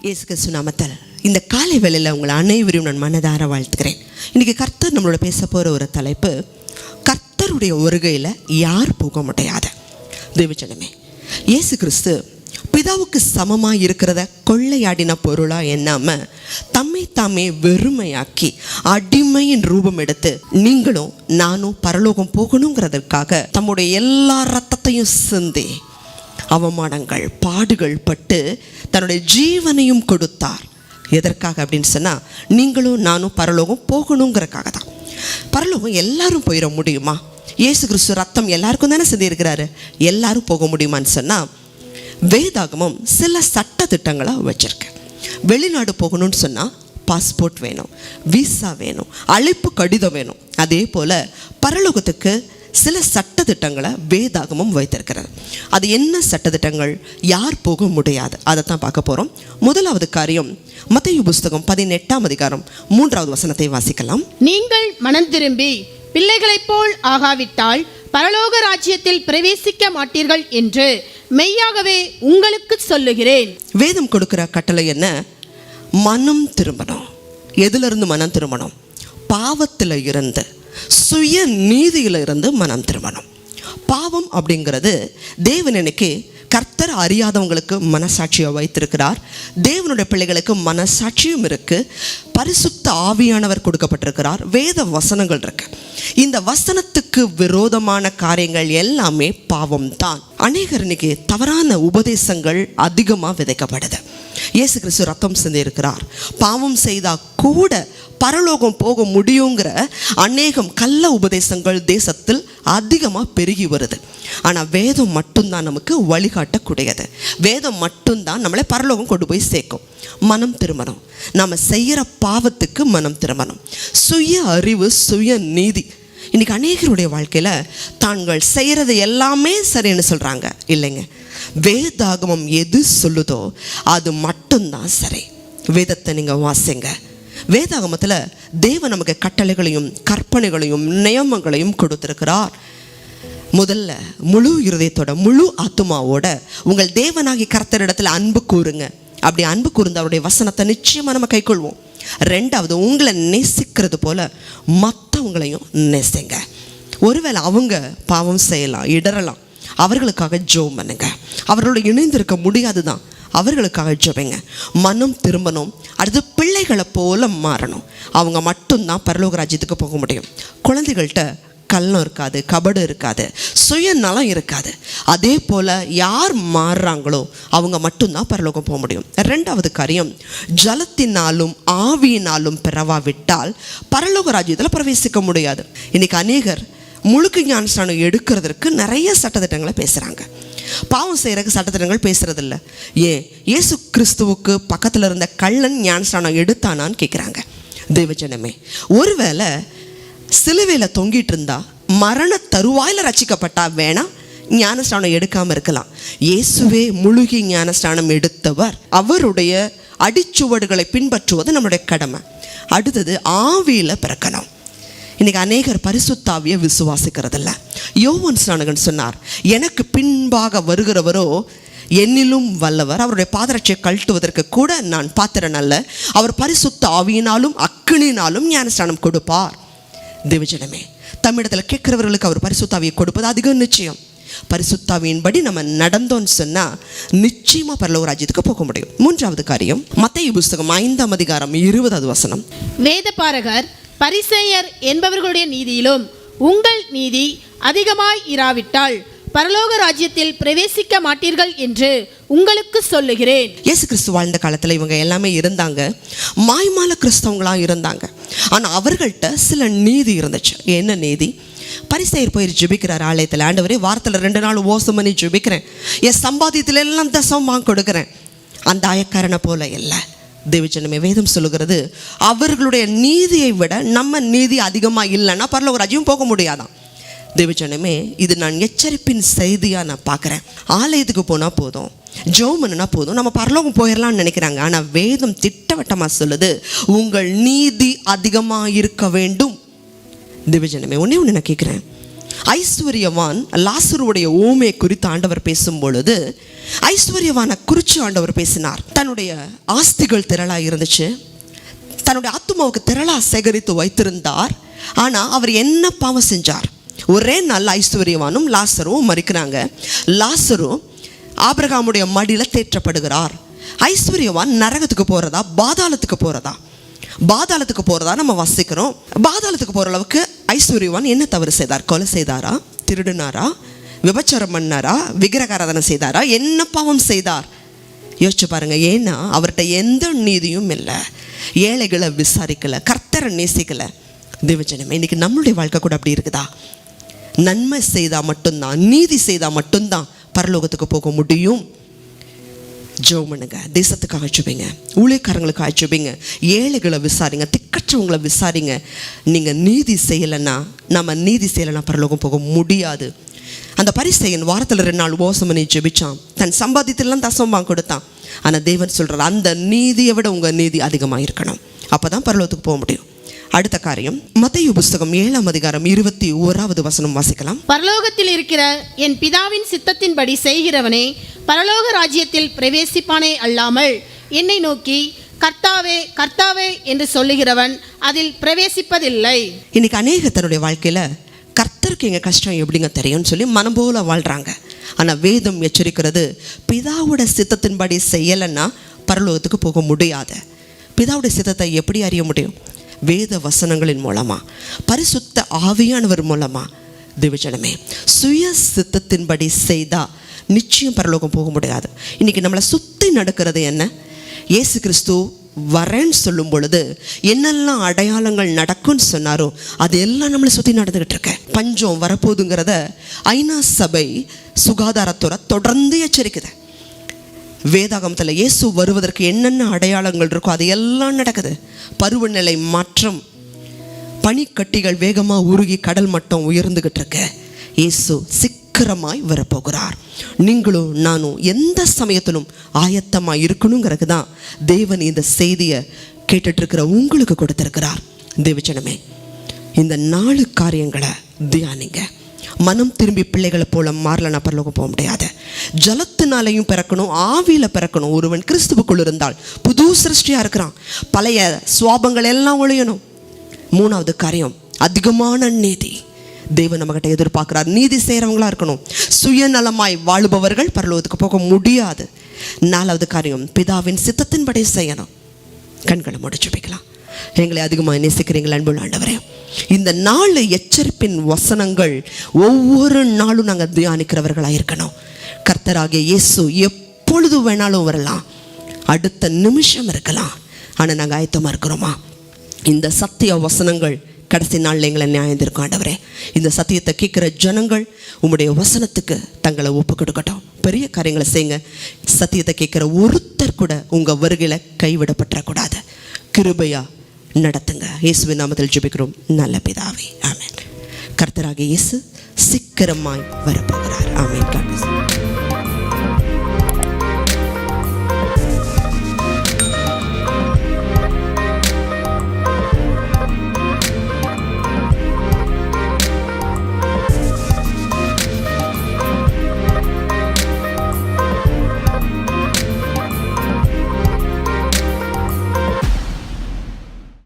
இயேசு கிறிஸ்து நாமத்தில் இந்த காலை வேளையில் உங்களை அனைவரையும் நான் மனதார வாழ்த்துக்கிறேன் இன்றைக்கி கர்த்தர் நம்மளோட பேச போகிற ஒரு தலைப்பு கர்த்தருடைய வருகையில் யார் போக முடியாது தேவச்சனமே இயேசு கிறிஸ்து பிதாவுக்கு சமமாக இருக்கிறத கொள்ளையாடின பொருளாக எண்ணாமல் தம்மை தாமே வெறுமையாக்கி அடிமையின் ரூபம் எடுத்து நீங்களும் நானும் பரலோகம் போகணுங்கிறதற்காக தம்முடைய எல்லா ரத்தத்தையும் சிந்தி அவமானங்கள் பாடுகள் பட்டு தன்னுடைய ஜீவனையும் கொடுத்தார். எதற்காக அப்படின்னு சொன்னால் நீங்களும் நானும் பரலோகம் போகணுங்கிறக்காக தான் பரலோகம் எல்லாரும் போயிட முடியுமா? இயேசு கிறிஸ்து ரத்தம் எல்லாருக்கும் தானே செஞ்சிருக்கிறாரு எல்லாரும் போக முடியுமான்னு சொன்னால் வேதாகமம் சில சட்ட திட்டங்களை வச்சுருக்கு. வெளிநாடு போகணும்னு சொன்னால் பாஸ்போர்ட் வேணும் விசா வேணும் அழைப்பு கடிதம் வேணும். அதே போல் பரலோகத்துக்கு சில சட்டத்திட்டங்களை வேதாகமம் வைத்திருக்கிறது அது என்ன சட்டத்திட்டங்கள்? யார் போக முடியாது? அதை தான் பார்க்க போகிறோம் முதலாவது காரியம் மத்திய புஸ்தகம் பதினெட்டாம் அதிகாரம் மூன்றாவது வசனத்தை வாசிக்கலாம். நீங்கள் மனம் திரும்பி பிள்ளைகளைப் போல் ஆகாவிட்டால் பரலோக ராஜ்யத்தில் பிரவேசிக்க மாட்டீர்கள் என்று மெய்யாகவே உங்களுக்கு சொல்லுகிறேன். வேதம் கொடுக்கிற கட்டளை என்ன? மனம் திரும்பணும். எதிலிருந்து மனம் திரும்பணும்? பாவத்தில் இருந்து. சுய நீதியில இருந்து மனம் திரும்பணும். பாவம் அப்படிங்கிறது தேவன் எனக்கு கர்த்தர் அறியாதவங்களுக்கு மனசாட்சியை வைத்திருக்கிறார். தேவனுடைய பிள்ளைகளுக்கு மனசாட்சியும் இருக்கு. பரிசுத்த ஆவியானவர் கொடுக்கப்பட்டிருக்கிறார். வேத வசனங்கள் இருக்கு. இந்த வசனத்துக்கு விரோதமான காரியங்கள் எல்லாமே பாவம் தான் அநேகர் இன்னைக்கு தவறான உபதேசங்கள் அதிகமாக விதைக்கப்படுது. இயேசு கிறிஸ்து ரத்தம் சிந்திருக்கிறார் பாவம் செய்தால் கூட பரலோகம் போக முடியுங்கிற அநேகம் கள்ள உபதேசங்கள் தேசத்தில் அதிகமாக பெருகி வருது. ஆனால் வேதம் மட்டும்தான் நமக்கு வழிகாட்டக்கூடியது. வேதம் மட்டும்தான் நம்மளை பரலோகம் கொண்டு போய் சேர்க்கும். மனம் திருமணம். நம்ம செய்கிற பாவத்துக்கு மனம் திருமணம். சுய அறிவு சுய நீதி. இன்றைக்கி அநேகருடைய வாழ்க்கையில் தாங்கள் செய்கிறது எல்லாமே சரின்னு சொல்கிறாங்க இல்லைங்க. வேதாகமம் எது சொல்லுதோ அது மட்டும்தான் சரி. வேதத்தை நீங்கள் வாசிங்க. வேதாகமத்தில் தேவன் நமக்கு கட்டளைகளையும் கற்பனைகளையும் நியமங்களையும் கொடுத்திருக்கிறார். முதல்ல முழு இருதயத்தோட முழு ஆத்துமாவோட உங்கள் தேவனாகி கர்த்தரிடத்தில் அன்பு கூறுங்க. அப்படி அன்பு கூர்ந்து அவருடைய வசனத்தை நிச்சயமாக நம்ம கைக்கொள்வோம். ரெண்டாவது உங்களை நேசிக்கிறது போல மற்றவங்களையும் நேசிங்க. ஒருவேளை அவங்க பாவம் செய்யலாம் இடறலாம். அவர்களுக்காக ஜோம் பண்ணுங்க. அவர்களோட இணைந்திருக்க முடியாது தான் அவர்களுக்காக ஜெபிங்க. மனம் திரும்பணும். அடுத்து பிள்ளைகளை போல மாறணும். அவங்க மட்டும்தான் பரலோக ராஜ்யத்துக்கு போக முடியும். குழந்தைகள்கிட்ட கள்ளம் இருக்காது கபடு இருக்காது சுயநலம் இருக்காது. அதே போல் யார் மாறுறாங்களோ அவங்க மட்டும்தான் பரலோகம் போக முடியும். ரெண்டாவது காரியம் ஜலத்தினாலும் ஆவியினாலும் பிறவாவிட்டால் பரலோக ராஜ்யத்தில் பிரவேசிக்க முடியாது. இன்றைக்கி அநேகர் முழுக்க ஞானஸ்தானம் எடுக்கிறதுக்கு நிறைய சட்டத்திட்டங்களை பேசுகிறாங்க பாவம் செய்கிறக்கு சட்டத்திட்டங்கள் பேசுகிறதில்ல ஏன் இயேசு கிறிஸ்துவுக்கு பக்கத்தில் இருந்த கள்ளன் ஞானஸ்தானம் எடுத்தானான்னு கேட்குறாங்க தேவஜனமே ஒருவேளை சிலுவையில் தொங்கிட்டு இருந்தா மரண தருவாயில் ரச்சிக்கப்பட்டா வேணாம் ஞானஸ்தானம் எடுக்காமல் இருக்கலாம். இயேசுவே முழுகி ஞானஸ்தானம் எடுத்தவர் அவருடைய அடிச்சுவடுகளை பின்பற்றுவது நம்மளுடைய கடமை. அடுத்தது ஆவியில் பிறக்கணும். இன்னைக்கு அநேகர் பரிசுத்தாவியை விசுவாசிக்கிறதில்ல. யோவன் ஸ்நானகன் சொன்னார் எனக்கு பின்பாக வருகிறவரோ என்னிலும் வல்லவர். அவருடைய பாதரட்சியை கழட்டுவதற்கு கூட நான் பாத்திரன் அல்ல. அவர் பரிசுத்த ஆவியினாலும் அக்கினினாலும் ஞானஸ்தானம் கொடுப்பார். தேவஜனமே தமிழத்தில் கேட்கிறவர்களுக்கு அவர் பரிசுத்தாவியை கொடுப்பது அதிகம் நிச்சயம். பரிசுத்தாவியின்படி நம்ம நடந்தோம்னு சொன்னால் நிச்சயமாக பரலோக ராஜ்யத்துக்கு போக முடியும். மூன்றாவது காரியம் மத்திய புஸ்தகம் ஐந்தாம் அதிகாரம் இருபதாவது வசனம். வேதபாரகர் பரிசேயர் என்பவர்களுடைய நீதியிலும் உங்கள் நீதி அதிகமாய் இராவிட்டால் பரலோக ராஜ்யத்தில் பிரவேசிக்க மாட்டீர்கள் என்று உங்களுக்கு சொல்லுகிறேன். இயேசு கிறிஸ்து வாழ்ந்த காலத்தில் இவங்க எல்லாமே இருந்தாங்க. மாய்மால கிறிஸ்தவங்களாம் இருந்தாங்க. ஆனால் அவர்கள்ட்ட சில நீதி இருந்துச்சு. என்ன நீதி? பரிசெயர் போய் ஜெபிக்கிறார் ஆலயத்தில். ஆண்டவரே வாரத்தில் ரெண்டு நாள் ஓசம் பண்ணி ஜெபிக்கிறேன். என் சம்பாதியத்தில் எல்லாம் தசமாக கொடுக்குறேன். அந்த ஆயக்காரனை போல இல்லை. தேவச்சனமே வேதம் சொல்லுகிறது அவர்களுடைய நீதியை விட நம்ம நீதி அதிகமாக இல்லைன்னா பரலோக ராஜ்யம் போக முடியாதான். தேவச்சனமே இது நான் எச்சரிப்பின் செய்தியாக நான் பார்க்குறேன். ஆலயத்துக்கு போனால் போதும் ஜோமனுனா போதும் நம்ம பரலோகம் போயிடலாம்னு நினைக்கிறாங்க. ஆனால் வேதம் திட்டவட்டமாக சொல்லுது உங்கள் நீதி அதிகமாக இருக்க வேண்டும். திவிஜனமே ஒன்றே ஒன்று நான் கேட்குறேன் ஐஸ்வர்யவான் லாசருடைய ஊமை குறித்து ஆண்டவர் பேசும் பொழுது ஐஸ்வர்யவானை குறித்து ஆண்டவர் பேசினார். தன்னுடைய ஆஸ்திகள் திரளாக இருந்துச்சு. தன்னுடைய ஆத்துமாவுக்கு திரளாக சேகரித்து வைத்திருந்தார். ஆனால் அவர் என்ன பாவம் செஞ்சார்? ஒரே நாள் ஐஸ்வர்யவானும் லாசரும் மறிக்கிறாங்க. லாசரும் ஆபிரகாமுடைய மடியில் தேற்றப்படுகிறார். ஐஸ்வர்யவான் நரகத்துக்கு போகிறதா பாதாளத்துக்கு போகிறதா பாதாளத்துக்கு போகிறதா நம்ம வசிக்கிறோம். பாதாளத்துக்கு போகிற அளவுக்கு ஐஸ்வர்யவான் என்ன தவறு செய்தார்? கொலை செய்தாரா? திருடினாரா? விபச்சாரம் பண்ணாரா? விக்கிரகாராதனை செய்தாரா? என்ன பாவம் செய்தார்? யோசிச்சு பாருங்க. ஏன்னா அவர்கிட்ட எந்த நீதியும் இல்லை. ஏழைகளை விசாரிக்கல கர்த்தரை நேசிக்கல. தேவஜனமே இன்னைக்கு நம்மளுடைய வாழ்க்கை கூட அப்படி இருக்குதா? நன்மை செய்தால் மட்டும்தான் நீதி செய்தால் மட்டும்தான் பரலோகத்துக்கு போக முடியும். ஜோமனுங்க தேசத்துக்கு தேசத்துக்காக அழைச்சுப்பீங்க ஊழியக்காரங்களுக்கு அழைச்சுப்பீங்க ஏழைகளை விசாரிங்க. உங்களை விசாரிங்க. நீங்கள் நீதி செய்யலைன்னா நம்ம நீதி செய்யலைன்னா பரலோகம் போக முடியாது. அந்த பரிசையன் வாரத்தில் ரெண்டு நாள் ஓசம் பண்ணி ஜெபிச்சான். தன் சம்பாதித்தெல்லாம் தசமாக கொடுத்தான். ஆனால் தேவன் சொல்கிறார் அந்த நீதியை விட உங்கள் நீதி அதிகமாக இருக்கணும். அப்போ தான் பரலோகத்துக்கு போக முடியும். அடுத்த காரியம் மத்திய புஸ்தகம் ஏழாம் அதிகாரம் இருபத்தி ஓராவது வசனம் வாசிக்கலாம். பரலோகத்தில் இருக்கிற என் பிதாவின் சித்தத்தின்படி செய்கிறவனே பரலோக ராஜ்யத்தில் பிரவேசிப்பானே அல்லாமல் என்னை நோக்கி கர்த்தாவே கர்த்தாவே என்று சொல்லுகிறவன் அதில் பிரவேசிப்பதில்லை. இன்னைக்கு அநேக தன்னுடைய வாழ்க்கையில் கர்த்தருக்கு எங்கள் கஷ்டம் எப்படிங்க தெரியும்னு சொல்லி மனம் போல வாழ்கிறாங்க ஆனால் வேதம் எச்சரிக்கிறது பிதாவோட சித்தத்தின்படி செய்யலைன்னா பரலோகத்துக்கு போக முடியாது. பிதாவுடைய சித்தத்தை எப்படி அறிய முடியும்? வேத வசனங்களின் மூலமாக பரிசுத்த ஆவியானவர் மூலமாக திவிஜனமே சுய சித்தத்தின்படி செய்தால் நிச்சயம் பரலோகம் போக முடியாது. இன்னைக்கு நம்மளை சுற்றி நடக்கிறது என்ன? இயேசு கிறிஸ்து வரேன்னு சொல்லும் பொழுது என்னெல்லாம் அடையாளங்கள் நடக்கும்னு சொன்னாரோ அது எல்லாம் நம்மளை சுற்றி நடந்துக்கிட்டு இருக்க. பஞ்சம் வரப்போகுதுங்கிறத ஐநா சபை சுகாதாரத்துறை தொடர்ந்து எச்சரிக்குது. வேதாகமத்தில் இயேசு வருவதற்கு என்னென்ன அடையாளங்கள் இருக்கோ அது எல்லாம் நடக்குது. பருவநிலை மாற்றம் பனிக்கட்டிகள் வேகமாக உருகி கடல் மட்டம் உயர்ந்துக்கிட்டு இருக்க. இயேசு சீக்கிரமாய் வரப்போகிறார். நீங்களும் நானும் எந்த சமயத்திலும் ஆயத்தமாக இருக்கணுங்கிறது தான் தேவன் இந்த செய்தியை கேட்டுட்ருக்கிற உங்களுக்கு கொடுத்துருக்கிறார். தேவச்சனமே இந்த நாலு காரியங்களை தியானிங்க. மனம் திரும்பி பிள்ளைகளை போல மாறலனா பரலோகம் போக முடியாது. ஜலத்தினாலையும் பிறக்கணும் ஆவியில் பிறக்கணும். ஒருவன் கிறிஸ்துவுக்குள் இருந்தால் புது சிருஷ்டியாக இருக்கிறான். பழைய சுவாபங்கள் எல்லாம் ஒழியணும். மூணாவது காரியம் அதிகமான நீதி. தேவன் நம்மகிட்ட எதிர்பார்க்கிறார். நீதி செய்கிறவங்களா இருக்கணும். சுயநலமாய் வாழுபவர்கள் பரலோகத்துக்கு போக முடியாது. நாலாவது காரியம் பிதாவின் சித்தத்தின்படி செய்யணும். கண்களை முடிச்சு வைக்கலாம் எங்களை அதிகமாக நேசிக்கிறீங்கள் அன்புள்ள ஆண்டவரே. இந்த நாலு எச்சரிப்பின் வசனங்கள் ஒவ்வொரு நாளும் நாங்கள் தியானிக்கிறவர்களாக இருக்கணும். கர்த்தராகிய இயேசு எப்பொழுது வேணாலும் வரலாம். அடுத்த நிமிஷம் இருக்கலாம். ஆனால் நாங்கள் ஆயத்தமாக இருக்கிறோமா? இந்த சத்திய வசனங்கள் கடைசி நாளில் எங்களை நியாயந்திருக்கும் ஆண்டவரே. இந்த சத்தியத்தை கேட்குற ஜனங்கள் உங்களுடைய வசனத்துக்கு தங்களை ஒப்பு கொடுக்கட்டும். பெரிய காரியங்களை செய்யுங்க. சத்தியத்தை கேட்குற ஒருத்தர் கூட உங்கள் வருகையில் கைவிடப்பட்டுறக்கூடாது கிருபையா நடத்துங்க. இயேசுவின் நாமத்தில் ஜெபிக்கிறோம். நல்ல பிதாவே. ஆமேன். கர்த்தராக இயேசு சீக்கிரமாய் வரப்போகிறார். ஆமேன். God.